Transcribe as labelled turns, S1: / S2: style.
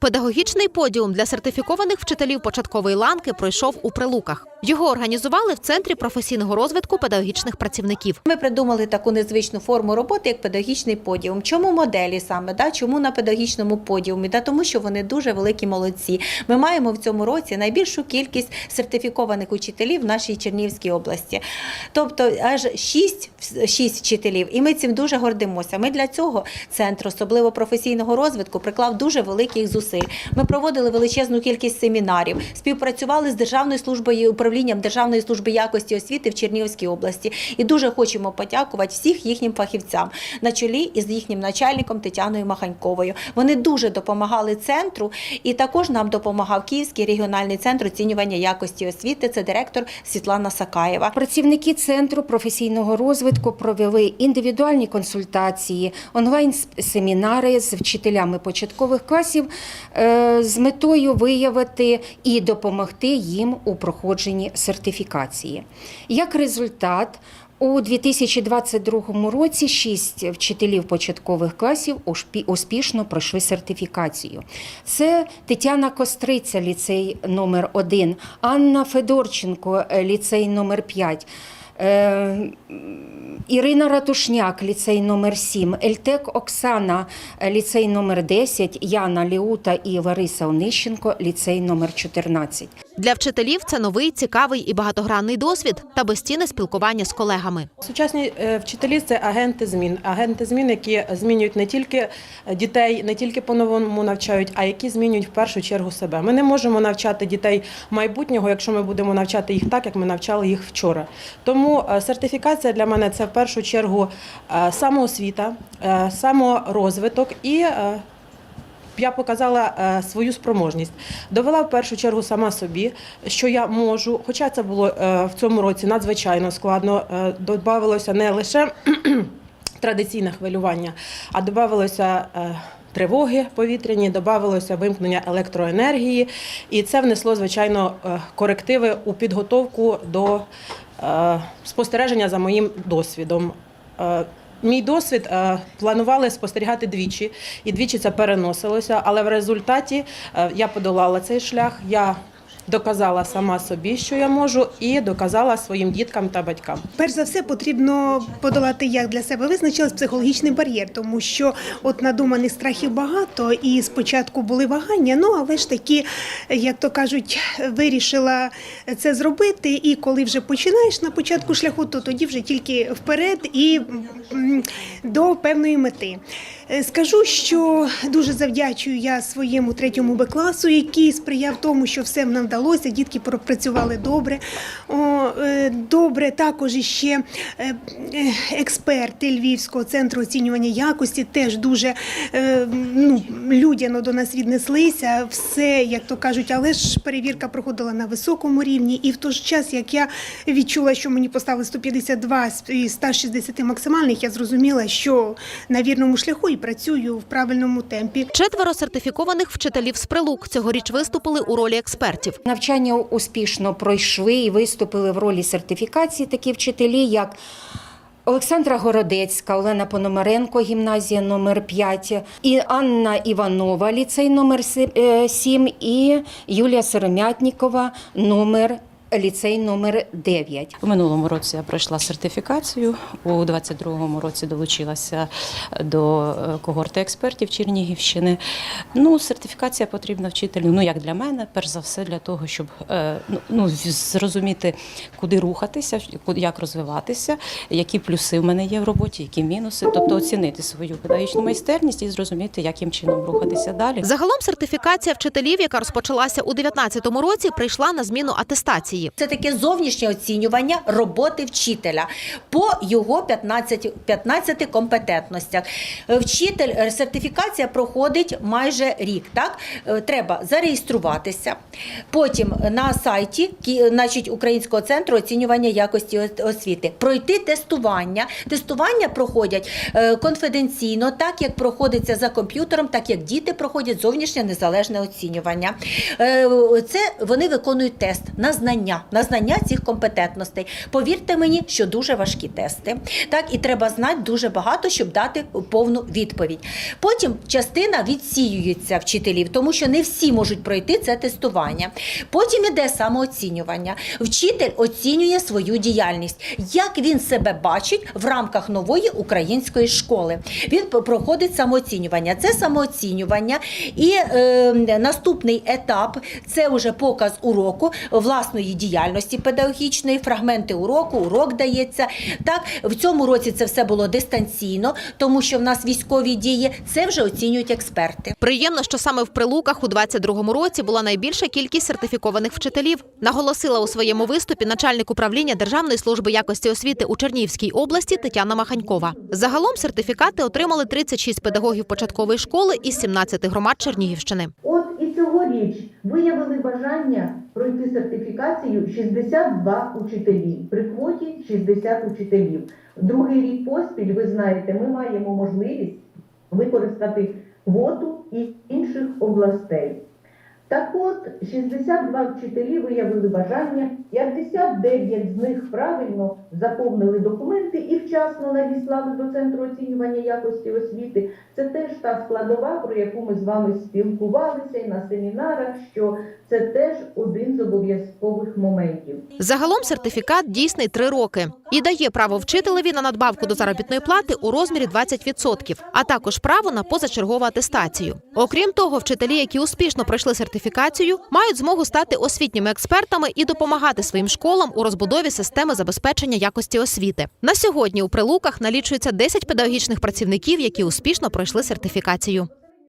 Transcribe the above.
S1: Педагогічний подіум для сертифікованих вчителів початкової ланки пройшов у Прилуках. Його організували в центрі професійного розвитку педагогічних працівників.
S2: Ми придумали таку незвичну форму роботи, як педагогічний подіум. Чому моделі саме? Да? Чому на педагогічному подіумі? Да? Тому що вони дуже великі молодці. Ми маємо в цьому році найбільшу кількість сертифікованих учителів в нашій Чернівській області. Тобто аж 6, 6 вчителів. І ми цим дуже гордимося. Ми для цього центр, особливо професійного розвитку, приклав дуже великих зусиль. Ми проводили величезну кількість семінарів, співпрацювали з Державною службою управлінням Державної служби якості освіти в Чернігівській області. І дуже хочемо подякувати всіх їхнім фахівцям на чолі із їхнім начальником Тетяною Маханьковою. Вони дуже допомагали центру, і також нам допомагав Київський регіональний центр оцінювання якості освіти. Це директор Світлана Сакаєва.
S3: Працівники центру професійного розвитку провели індивідуальні консультації, онлайн-семінари з вчителями початкових класів з метою виявити і допомогти їм у проходженні сертифікації. Як результат, у 2022 році шість вчителів початкових класів успішно пройшли сертифікацію. Це Тетяна Костриця, ліцей номер 1 Анна Федорченко, е, ліцей номер 5 Е, Ірина Ратушняк, ліцей номер 7 Ельтек Оксана, е, ліцей номер 10 Яна Ліута і Лариса Онищенко, ліцей номер 14
S1: Для вчителів це новий, цікавий і багатогранний досвід та безцінне спілкування з колегами.
S4: Сучасні е, вчителі це агенти змін. Агенти змін, які змінюють не тільки дітей, не тільки по-новому навчають, а які змінюють в першу чергу себе. Ми не можемо навчати дітей майбутнього, якщо ми будемо навчати їх так, як ми навчали їх вчора. Тому е, сертифікація для мене це в першу чергу е, самоосвіта, е, саморозвиток і. я показала свою спроможність. Довела в першу чергу сама собі, що я можу, хоча це було в цьому році надзвичайно складно, додавалося не лише традиційне хвилювання, а додавалося. е, Тривоги повітряні, додавалося вимкнення електроенергії, і це внесло, звичайно, корективи у підготовку до спостереження за моїм досвідом. Е, Мій досвід е, планували спостерігати двічі, і двічі це переносилося. Але в результаті е, я подолала цей шлях. Я доказала сама собі, що я можу, і доказала своїм діткам та батькам.
S5: Перш за все потрібно подолати як для себе визначилась психологічний бар'єр, тому що от надуманих страхів багато, і спочатку були вагання. Ну але ж таки, як то кажуть, вирішила це зробити. І коли вже починаєш на початку шляху, то тоді вже тільки вперед і до певної мети. Е, Скажу, що дуже завдячую я своєму третьому Б класу, який сприяв тому, що все нам вдалося. Дітки пропрацювали добре. Е, добре, також іще е, експерти Львівського центру оцінювання якості теж дуже ну, людяно до нас віднеслися. Все, як то кажуть, але ж перевірка проходила на високому рівні. І в той ж час, як я відчула, що мені поставили 152 з- із 160 максимальних, я зрозуміла, що на вірному шляху і працюю в правильному темпі.
S1: Четверо сертифікованих вчителів з прилук цьогоріч виступили у ролі експертів.
S3: Навчання успішно пройшли і виступили в ролі сертифікації такі вчителі, як Олександра Городецька, Олена Пономаренко, гімназія номер 5 і Анна Іванова, ліцей номер 7 і Юлія Сиромятнікова, номер ліцей номер 9.
S6: У минулому році я пройшла сертифікацію. У 22-му році долучилася до е, когорти експертів Чернігівщини. Ну, сертифікація потрібна вчителю. Ну як для мене, перш за все, для того, щоб е, ну, ну, зрозуміти, куди рухатися, як розвиватися, які плюси в мене є в роботі, які мінуси. Тобто оцінити свою педагогічну майстерність і зрозуміти, яким чином рухатися далі.
S1: Загалом сертифікація вчителів, яка розпочалася у 2019 році, прийшла на зміну атестації.
S2: Це таке зовнішнє оцінювання роботи вчителя по його 15, 15 компетентностях. Е, Вчитель е, сертифікація проходить майже рік. Так Е, треба зареєструватися. Потім на сайті значить, Українського центру оцінювання якості освіти пройти тестування. Тестування проходять конфіденційно, так як проходиться за комп'ютером, так як діти проходять зовнішнє незалежне оцінювання. Це вони виконують тест на знання. Знання, на знання цих компетентностей. Повірте мені, що дуже важкі тести. Так, і треба знати дуже багато, щоб дати повну відповідь. Потім частина відсіюється вчителів, тому що не всі можуть пройти це тестування. Потім іде самооцінювання. Вчитель оцінює свою діяльність, як він себе бачить в рамках нової української школи. Він проходить самооцінювання. Це самооцінювання. І е, наступний етап це вже показ уроку власної діяльності педагогічної, фрагменти уроку, урок дається. Так, в цьому році це все було дистанційно, тому що в нас військові дії. Це вже оцінюють експерти.
S1: Приємно, що саме в прилуках у 22-му році була найбільша кількість сертифікованих вчителів. Наголосила у своєму виступі начальник управління Державної служби якості освіти у Чернігівській області Тетяна Маханькова. Загалом сертифікати отримали 36 педагогів початкової школи із 17 громад Чернігівщини.
S7: Виявили бажання пройти сертифікацію 62 учителі при квоті 60 учителів. Другий рік поспіль, ви знаєте, ми маємо можливість використати квоту із інших областей. Так от, 62 вчителі виявили бажання, 59 з них правильно заповнили документи і вчасно надіслали до Центру оцінювання якості освіти. Це теж та складова, про яку ми з вами спілкувалися і на семінарах, що це теж один з обов'язкових моментів.
S1: Загалом сертифікат дійсний три роки і дає право вчителеві на надбавку до заробітної плати у розмірі 20%, а також право на позачергову атестацію. Окрім того, вчителі, які успішно пройшли сертифікацію, мають змогу стати освітніми експертами і допомагати своїм школам у розбудові системи забезпечення якості освіти. На сьогодні у прилуках налічується 10 педагогічних працівників, які успішно пройшли сертифікацію.